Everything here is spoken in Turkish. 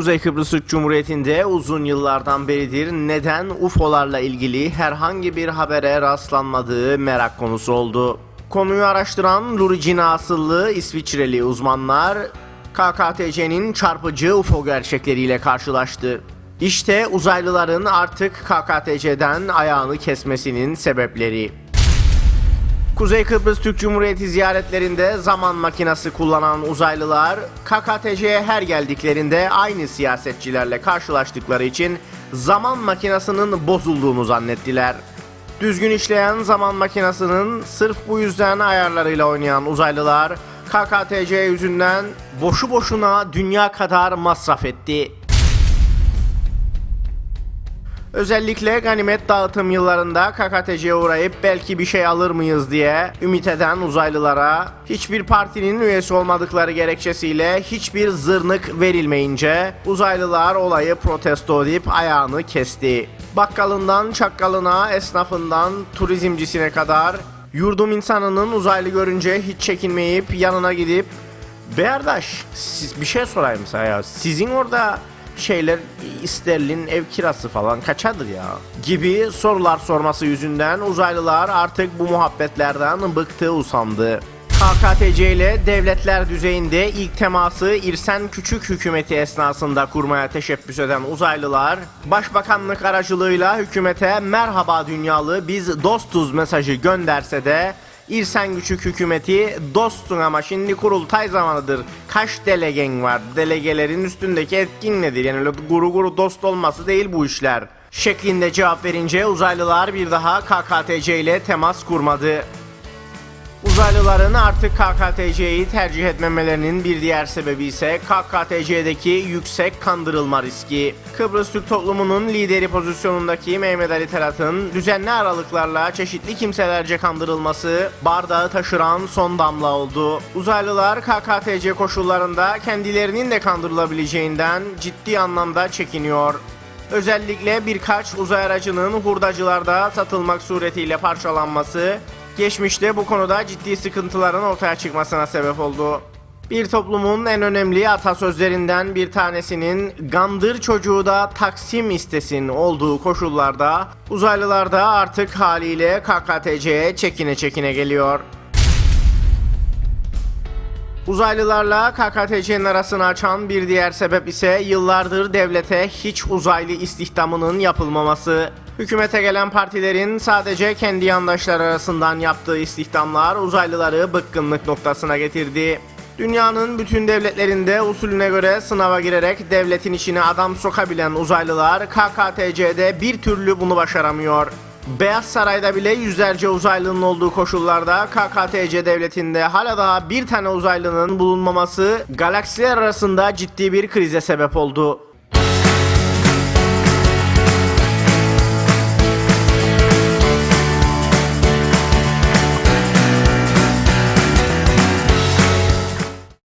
Kuzey Kıbrıs Türk Cumhuriyeti'nde uzun yıllardan beridir neden UFO'larla ilgili herhangi bir habere rastlanmadığı merak konusu oldu. Konuyu araştıran Luricina asıllı İsviçreli uzmanlar KKTC'nin çarpıcı UFO gerçekleriyle karşılaştı. İşte uzaylıların artık KKTC'den ayağını kesmesinin sebepleri. Kuzey Kıbrıs Türk Cumhuriyeti ziyaretlerinde zaman makinesi kullanan uzaylılar KKTC'ye her geldiklerinde aynı siyasetçilerle karşılaştıkları için zaman makinesinin bozulduğunu zannettiler. Düzgün işleyen zaman makinesinin sırf bu yüzden ayarlarıyla oynayan uzaylılar KKTC yüzünden boşu boşuna dünya kadar masraf etti. Özellikle ganimet dağıtım yıllarında KKTC'ye uğrayıp belki bir şey alır mıyız diye ümit eden uzaylılara hiçbir partinin üyesi olmadıkları gerekçesiyle hiçbir zırnık verilmeyince uzaylılar olayı protesto edip ayağını kesti. Bakkalından çakkalına, esnafından turizmcisine kadar yurdum insanının uzaylı görünce hiç çekinmeyip yanına gidip Berdaş, siz bir şey sorayım sana ya. Sizin orada şeyler sterlin ev kirası falan kaçadır ya gibi sorular sorması yüzünden uzaylılar artık bu muhabbetlerden bıktı usandı. KKTC ile devletler düzeyinde ilk teması İrsen Küçük hükümeti esnasında kurmaya teşebbüs eden uzaylılar, Başbakanlık aracılığıyla hükümete merhaba dünyalı biz dostuz mesajı gönderse de İrsen Küçük hükümeti dostsun ama şimdi kurultay zamanıdır. Kaç delegen var? Delegelerin üstündeki etkin nedir? Yani öyle guru guru dost olması değil bu işler. Şeklinde cevap verince uzaylılar bir daha KKTC ile temas kurmadı. Uzaylıların artık KKTC'yi tercih etmemelerinin bir diğer sebebi ise KKTC'deki yüksek kandırılma riski. Kıbrıs Türk toplumunun lideri pozisyonundaki Mehmet Ali Terat'ın düzenli aralıklarla çeşitli kimselerce kandırılması bardağı taşıran son damla oldu. Uzaylılar KKTC koşullarında kendilerinin de kandırılabileceğinden ciddi anlamda çekiniyor. Özellikle birkaç uzay aracının hurdacılarda satılmak suretiyle parçalanması geçmişte bu konuda ciddi sıkıntıların ortaya çıkmasına sebep oldu. Bir toplumun en önemli atasözlerinden bir tanesinin gandır çocuğu da taksim istesin olduğu koşullarda uzaylılar da artık haliyle KKTC'ye çekine çekine geliyor. Uzaylılarla KKTC'nin arasını açan bir diğer sebep ise yıllardır devlete hiç uzaylı istihdamının yapılmaması. Hükümete gelen partilerin sadece kendi yandaşları arasından yaptığı istihdamlar uzaylıları bıkkınlık noktasına getirdi. Dünyanın bütün devletlerinde usulüne göre sınava girerek devletin içine adam sokabilen uzaylılar KKTC'de bir türlü bunu başaramıyor. Beyaz Saray'da bile yüzlerce uzaylının olduğu koşullarda KKTC devletinde hala daha bir tane uzaylının bulunmaması galaksiler arasında ciddi bir krize sebep oldu.